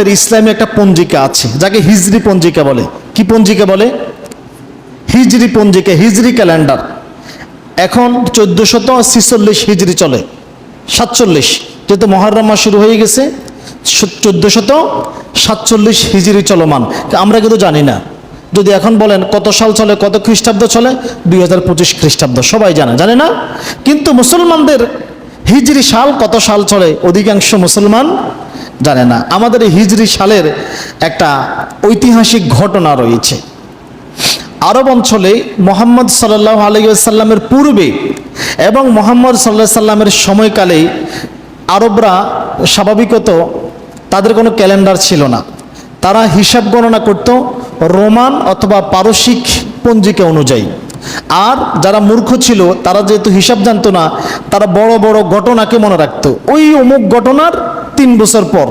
আমাদের ইসলামে একটা পঞ্জিকা আছে, যাকে হিজরি পঞ্জিকা বলে। কি পঞ্জিকা বলে? হিজরি পঞ্জিকা, হিজরি ক্যালেন্ডার। এখন চোদ্দোশত ছিচল্লিশ হিজরি চলে, সাতচল্লিশ। যেহেতু মহরম শুরু হয়ে গেছে চোদ্দোশত সাতচল্লিশ হিজরি চলমান। আমরা কিন্তু জানি না। যদি এখন বলেন কত সাল চলে, কত খ্রিস্টাব্দ চলে, দুই হাজার পঁচিশ খ্রিস্টাব্দ। সবাই জানে জানে না? কিন্তু মুসলমানদের হিজরি সাল কত সাল চলে? অধিকাংশ মুসলমান জানে না। আমাদের হিজরি সালের একটা ঐতিহাসিক ঘটনা রয়েছে। আরব অঞ্চলে মোহাম্মদ সাল্লাহ আলাইসাল্লামের পূর্বে এবং মোহাম্মদ সাল্লাহ সাল্লামের সময়কালে আরবরা স্বাভাবিকত তাদের কোনো ক্যালেন্ডার ছিল না। তারা হিসাব গণনা করত রোমান অথবা পারসিক পঞ্জিকা অনুযায়ী। আর যারা মূর্খ ছিল, তারা যেহেতু হিসাব জানতো না, তারা বড় বড় ঘটনাকে মনে রাখতো। ওই অমুক ঘটনার তিন বছর পর,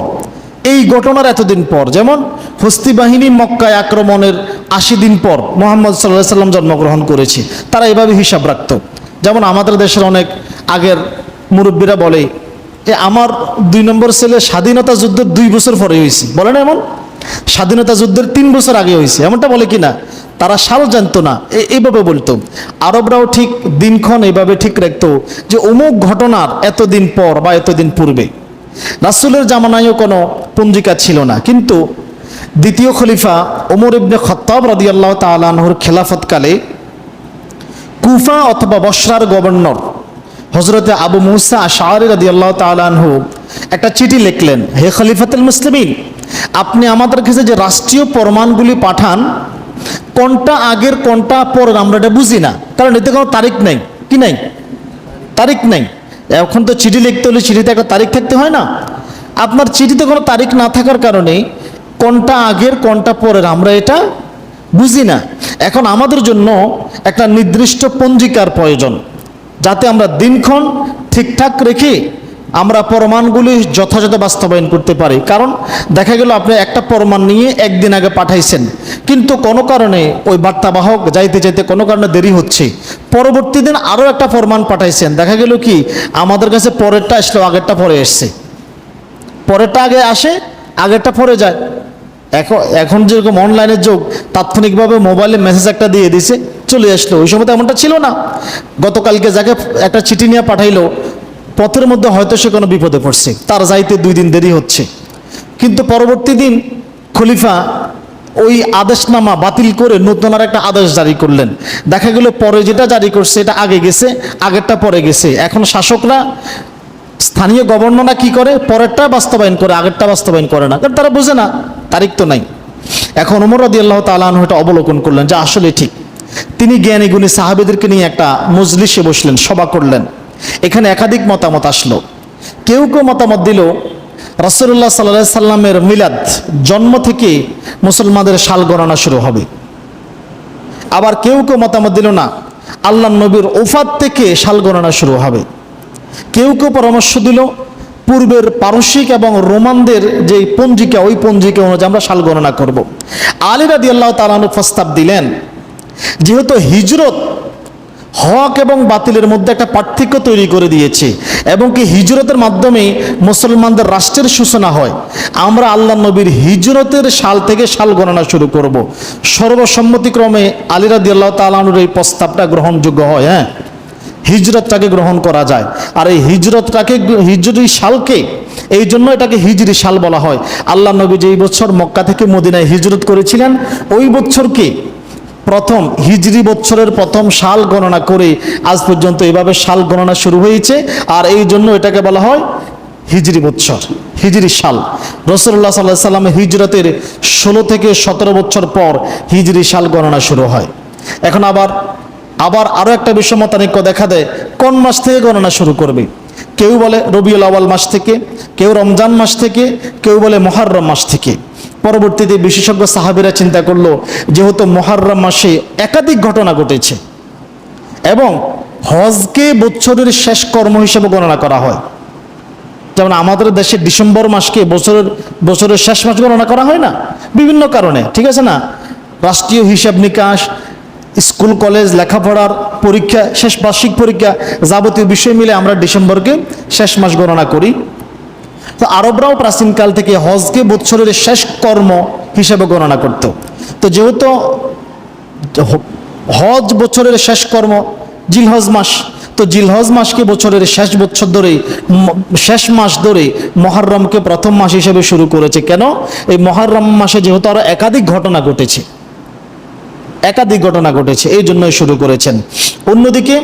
এই ঘটনার এতদিন পর, যেমন হস্তি বাহিনী মক্কায় আক্রমণের আশি দিন পর মোহাম্মদ সাল্লাহ সাল্লাম জন্মগ্রহণ করেছে, তারা এভাবে হিসাব রাখতো। যেমন আমাদের দেশের অনেক আগের মুরব্বীরা বলে যে আমার দুই নম্বর ছেলে স্বাধীনতা যুদ্ধের দুই বছর পরে হয়েছে। বলে না এমন? স্বাধীনতা যুদ্ধের তিন বছর আগে হয়েছে। এমনটা বলে কি না? তারা সাল জানতো না। এ- এইভাবে বলতো। আরবরাও ঠিক দিনক্ষণ এইভাবে ঠিক রাখতো যে অমুক ঘটনার এতদিন পর বা এতদিন পূর্বে। রাসুলের জামানায়ও কোনো পঞ্জিকা ছিল না। কিন্তু দ্বিতীয় খলিফা ওমর ইবনে খত্তাব রাদিয়াল্লাহ তালানহর খেলাফতকালে কুফা অথবা বসরার গভর্নর হজরতে আবু মুসা আশারি রাদিয়াল্লাহ তালানহু একটা চিঠি লিখলেন, হে খলিফাতুল মুসলিমিন, আপনি আমাদের কাছে যে রাষ্ট্রীয় প্রমাণগুলি পাঠান, কোনটা আগের, কোনটা পরের, আমরা এটা বুঝি না। কারণ এতে কোনো তারিখ নেই। কি নাই? তারিখ নেই। এখন তো চিঠি লিখতে হলে চিঠিতে একটা তারিখ থাকতে হয় না। আপনার চিঠিতে কোনো তারিখ না থাকার কারণে কোনটা আগের, কোনটা পরের, আমরা এটা বুঝি না। এখন আমাদের জন্য একটা নির্দিষ্ট পঞ্জিকার প্রয়োজন, যাতে আমরা দিনক্ষণ ঠিকঠাক রেখে আমরা প্রমাণগুলি যথাযথ বাস্তবায়ন করতে পারি। কারণ দেখা গেল আপনি একটা প্রমাণ নিয়ে একদিন আগে পাঠাইছেন। কিন্তু কোনো কারণে ওই বার্তাবাহক যাইতে যাইতে কোনো কারণে দেরি হচ্ছে। পরবর্তী দিন আরও একটা প্রমাণ পাঠাইছেন। দেখা গেল কি, আমাদের কাছে পরেরটা আসলো আগেরটা পরে এসছে। পরেরটা আগে আসে, আগেরটা পরে যায়। এখন এখন যেরকম অনলাইনের যুগ, তাৎক্ষণিকভাবে মোবাইলে মেসেজ একটা দিয়ে দিছে, চলে আসলো। ওই সময় তো এমনটা ছিল না। গতকালকে যাকে একটা চিঠি নিয়ে পাঠাইলো পথের মধ্যে হয়তো সে কোনো বিপদে পড়ছে। তার যাইতে দুই দিন দেরি হচ্ছে। কিন্তু পরবর্তী দিন খলিফা ওই আদেশনামা বাতিল করে নতুন আর একটা আদেশ জারি করলেন। দেখা গেল পরে যেটা জারি করছে, এটা আগে গেছে, আগেরটা পরে গেছে। এখন শাসকরা, স্থানীয় গভর্নররা কি করে? পরেরটা বাস্তবায়ন করে, আগেরটা বাস্তবায়ন করে না। কারণ তারা বোঝে না, তারিখ তো নাই। এখন উমর রদি আল্লাহ তালাহ এটা অবলোকন করলেন যে আসলে ঠিক। তিনি জ্ঞানী গুণী সাহাবেদেরকে নিয়ে একটা মজলিসে বসলেন, সভা করলেন। এখানে একাধিক মতামত আসলো। কেউ কেউ মতামত দিল রাসুল্লাহ সাল্লাহ সাল্লামের মিলাদ জন্ম থেকে মুসলমানদের সাল গণনা শুরু হবে। আবার কেউ কেউ মতামত দিল না আল্লাহ নবীর ওফাত থেকে সাল গণনা শুরু হবে। কেউ কেউ পরামর্শ দিল, পূর্বের পারসিক এবং রোমানদের যে পঞ্জিকা, ওই পঞ্জিকা অনুযায়ী আমরা সাল গণনা করব। আলী রাদি আল্লাহ তালানু প্রস্তাব দিলেন, যেহেতু হিজরত হক এবং বাতিলের মধ্যে একটা পার্থক্য তৈরি করে দিয়েছে এবং কি হিজরতের মাধ্যমে মুসলমানদের রাষ্ট্রের সূচনা হয়। আমরা আল্লাহ নবীর হিজরতের সাল থেকে সাল গণনা শুরু করব। সর্বসম্মতিক্রমে আলিরাদি আল্লাহ তালানুর এই প্রস্তাবটা গ্রহণযোগ্য হয় হ্যাঁ? হিজরতটাকে গ্রহণ করা যায়। আর এই হিজরতটাকে হিজরি সালকে এই জন্য এটাকে হিজরি সাল বলা হয়। আল্লাহ নবী যেই বছর মক্কা থেকে মদিনায় হিজরত করেছিলেন, ওই বছরকে প্রথম হিজরি বছরের প্রথম সাল গণনা করে আজ পর্যন্ত এভাবে সাল গণনা শুরু হয়েছে। আর এই জন্য এটাকে বলা হয় হিজরি বৎসর, হিজরি সাল। রসুল্লাহ সাল্লাহ সাল্লাম হিজরতের ষোলো থেকে সতেরো বছর পর হিজরি সাল গণনা শুরু হয়। এখন আবার আবার আরও একটা বিষমতানিক্য দেখা দেয়, কোন মাস থেকে গণনা শুরু করবে? কেউ বলে রবিউল আওয়াল মাস থেকে, কেউ রমজান মাস থেকে, কেউ বলে মহারম মাস থেকে। পরবর্তীতে বিশেষজ্ঞ সাহাবিরা চিন্তা করল, যেহেতু মহারম মাসে একাধিক ঘটনা ঘটেছে এবং হজকে বছরের শেষ কর্ম হিসেবে গণনা করা হয়। যেমন আমাদের দেশে ডিসেম্বর মাসকে বছরের বছরের শেষ মাস গণনা করা হয় না? বিভিন্ন কারণে, ঠিক আছে না? রাষ্ট্রীয় হিসাব নিকাশ, স্কুল কলেজ লেখাপড়ার পরীক্ষা, শেষ বার্ষিক পরীক্ষা যাবতীয় বিষয় মিলে আমরা ডিসেম্বরকে শেষ মাস গণনা করি। তো আরবরাও প্রাচীনকাল থেকে হজকে বৎসরের শেষ কর্ম হিসেবে গণনা করত। তো যেহেতু হজ বছরের শেষ কর্ম জিলহজ মাস, তো জিলহজ মাসকে বছরের শেষ বছর ধরে শেষ মাস ধরে মহারমকে প্রথম মাস হিসেবে শুরু করেছে। কেন? এই মহারম মাসে যেহেতু আরও একাধিক ঘটনা ঘটেছে। একাধিক ঘটনা ঘটেছে, এই জন্যই শুরু করেছেন। অন্যদিকে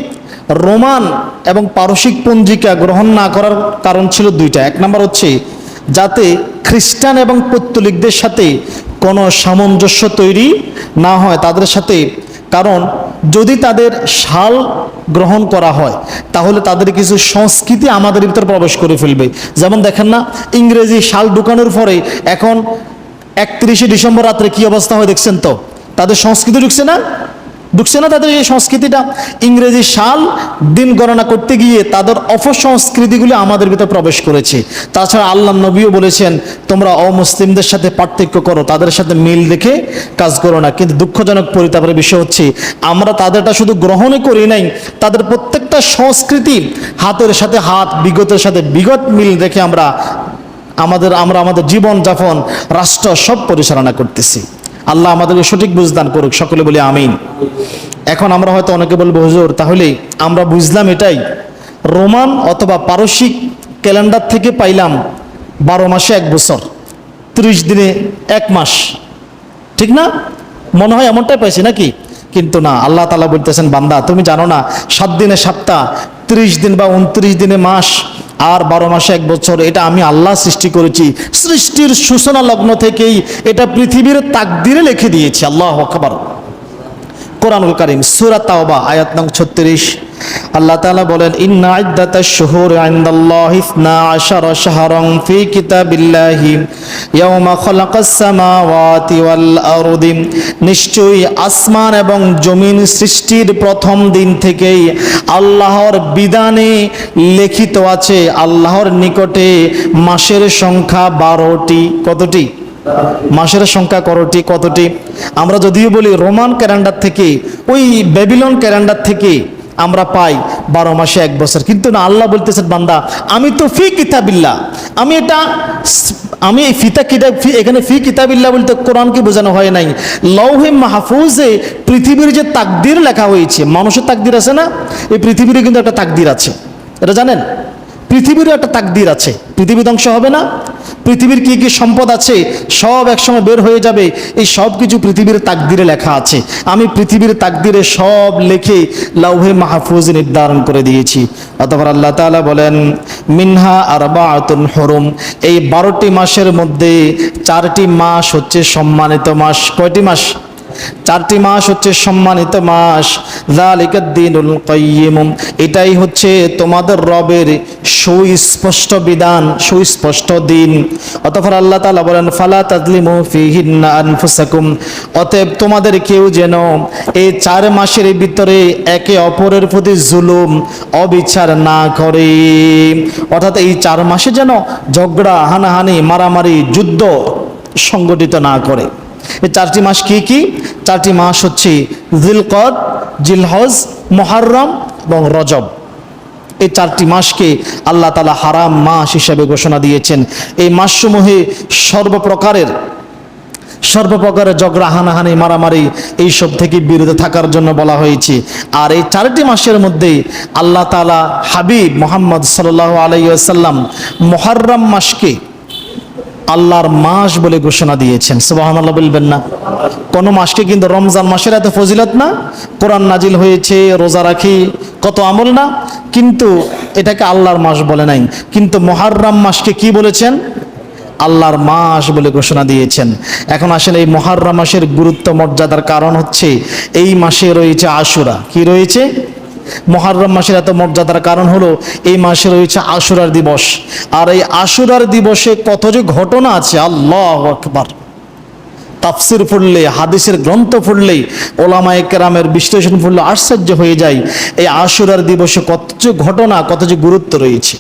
রোমান এবং পারসিক পঞ্জিকা গ্রহণ না করার কারণ ছিল দুইটা। এক নম্বর হচ্ছে, যাতে খ্রিস্টান এবং পত্তলিকদের সাথে কোনো সামঞ্জস্য তৈরি না হয় তাদের সাথে। কারণ, যদি তাদের শাল গ্রহণ করা হয়, তাহলে তাদের কিছু সংস্কৃতি আমাদের ভিতরে প্রবেশ করে ফেলবে। যেমন দেখেন না, ইংরেজি শাল ঢুকানোর পরে এখন একত্রিশে ডিসেম্বর রাত্রে কি অবস্থা হয় দেখছেন তো? তাদের সংস্কৃতি ঢুকছে না? ঢুকছে না তাদের এই সংস্কৃতিটা? ইংরেজি সাল দিন গণনা করতে গিয়ে তাদের অপসংস্কৃতিগুলি আমাদের ভিতরে প্রবেশ করেছে। তাছাড়া আল্লাহ নবীও বলেছেন, তোমরা অমুসলিমদের সাথে পার্থক্য করো, তাদের সাথে মিল রেখে কাজ করো না। কিন্তু দুঃখজনক পরিতাপের বিষয় হচ্ছে, আমরা তাদেরটা শুধু গ্রহণই করি নাই, তাদের প্রত্যেকটা সংস্কৃতি হাতের সাথে হাত, বিগতের সাথে বিগত মিল রেখে আমরা আমাদের আমরা আমাদের জীবন যাপন রাষ্ট্র সব পরিচালনা করতেছি। আল্লাহ আমাদেরকে সঠিক বুঝদান করুক। সকলে বলি আমিন। এখন আমরা হয়তো অনেকে বলব, হুজুর, তাহলে আমরা বুঝলাম এটাই, রোমান অথবা পারসিক ক্যালেন্ডার থেকে পাইলাম বারো মাসে এক বছর, ত্রিশ দিনে এক মাস। ঠিক না? মনে হয় এমনটাই পাইছি নাকি? কিন্তু না, আল্লাহ তালা বলতেছেন, বান্দা, তুমি জানো না, সাত দিনে সপ্তাহ ত্রিশ দিন বা উনত্রিশ দিনে মাস আর বারো মাসে এক বছর, এটা আমি আল্লাহ সৃষ্টি করেছি। সৃষ্টির সূচনা লগ্ন থেকেই এটা পৃথিবীর তাকদিরে লিখে দিয়েছি, আল্লাহ আকবার। কোরআনুল করিম, সূরা তাওবা, আয়াত নং 36 আল্লাহ তাআলা বলেন, ইন্না ইদ্দাতাশ শুহুর ইনদাল্লাহি 12 শাহরান ফি ওয়াল নিশ্চয়ই আসমান এবং জমিন সৃষ্টির প্রথম দিন থেকেই আল্লাহর বিধানে লিখিত আছে, আল্লাহর নিকটে মাসের সংখ্যা বারোটি। কতটি? মাসের সংখ্যা করটি, কতটি? আমরা যদিও বলি রোমান ক্যালেন্ডার থেকে, ওই বেবিলন ক্যালেন্ডার থেকে আমরা পাই বারো মাসে এক বছর। কিন্তু না, আল্লাহ বলতেছেন, বান্দা, আমি তো ফি কিতাবিল্লা। আমি এটা আমি এই ফিতা কিতাব এখানে ফি কিতাবিল্লা বলতে কোরআনকে বোঝানো হয় নাই। লৌহে মাহফুজে পৃথিবীর যে তাকদির লেখা হয়েছে, মানুষের তাকদির আছে না? এই পৃথিবীর কিন্তু একটা তাকদির আছে। এটা জানেন? পৃথিবীরও একটা তাকদির আছে। পৃথিবী ধ্বংস হবে না। পৃথিবীর কি কি সম্পদ আছে, সব একসময় বের হয়ে যাবে। এই সব কিছু পৃথিবীর তাকদিরে লেখা আছে। আমি পৃথিবীর তাকদিরে সব লেখে লাউহে মাহফুজ নির্ধারণ করে দিয়েছি। অতপর আল্লাহ তাআলা বলেন, মিনহা আরবাআতুন হরুম। এই বারোটি মাসের মধ্যে চারটি মাস হচ্ছে সম্মানিত মাস। কয়টি মাস? চারটি মাস হচ্ছে সম্মানিত মাস। কাইয়িম। এটাই হচ্ছে তোমাদের রবের সুস্পষ্ট বিধান, সুস্পষ্ট দিন। অতঃপর আল্লাহ তাআলা বলেন, ফালা তাজলিমু ফিহিন্না অতএব তোমাদের কেউ যেন এই চার মাসের ভিতরে একে অপরের প্রতি জুলুম, অবিচার না করে। অর্থাৎ এই চার মাসে যেন ঝগড়া, হানাহানি, মারামারি, যুদ্ধ সংগঠিত না করে। এই চারটি মাস কি কি? চারটি মাস হচ্ছে জিলকদ, জিলহজ, মহারম এবং রজব। এই চারটি মাসকে আল্লাহ তালা হারাম মাস হিসেবে ঘোষণা দিয়েছেন। এই মাসসমূহে সর্বপ্রকারের সর্বপ্রকারের ঝগড়া, হানাহানি, মারামারি এইসব থেকে বিরত থাকার জন্য বলা হয়েছে। আর এই চারটি মাসের মধ্যে আল্লাহ তালা হাবিব মোহাম্মদ সাল্লাহ আলাইসাল্লাম মহারম মাসকে আল্লাহর মাস বলে ঘোষণা দিয়েছেন। সুবাহান আল্লাহ বলবেন না। কোনো মাসকে কিন্তু রমজান মাসের এত ফজিলত না? কোরআন নাজিল হয়েছে, রোজা রাখি, কত আমল না? কিন্তু এটাকে আল্লাহর মাস বলে নাই। কিন্তু মহারম মাসকে কি বলেছেন? আল্লাহর মাস বলে ঘোষণা দিয়েছেন। এখন আসলে এই মহারম মাসের গুরুত্ব মর্যাদার কারণ হচ্ছে, এই মাসে রয়েছে আশুরা। কি রয়েছে? মহারম মাসের এত মর্যাদার কারণ হলো এই মাসে রয়েছে আশুরার দিবস। আর এই আশুরার দিবসে কত যে ঘটনা আছে, আল্লাহ আকবার। তাফসির পড়লে, হাদিসের গ্রন্থ পড়লেই ওলামা কেরামের বিশ্লেষণ পড়লে আশ্চর্য হয়ে যায়, এই আশুরার দিবসে কত যে ঘটনা, কত যে গুরুত্ব রয়েছে।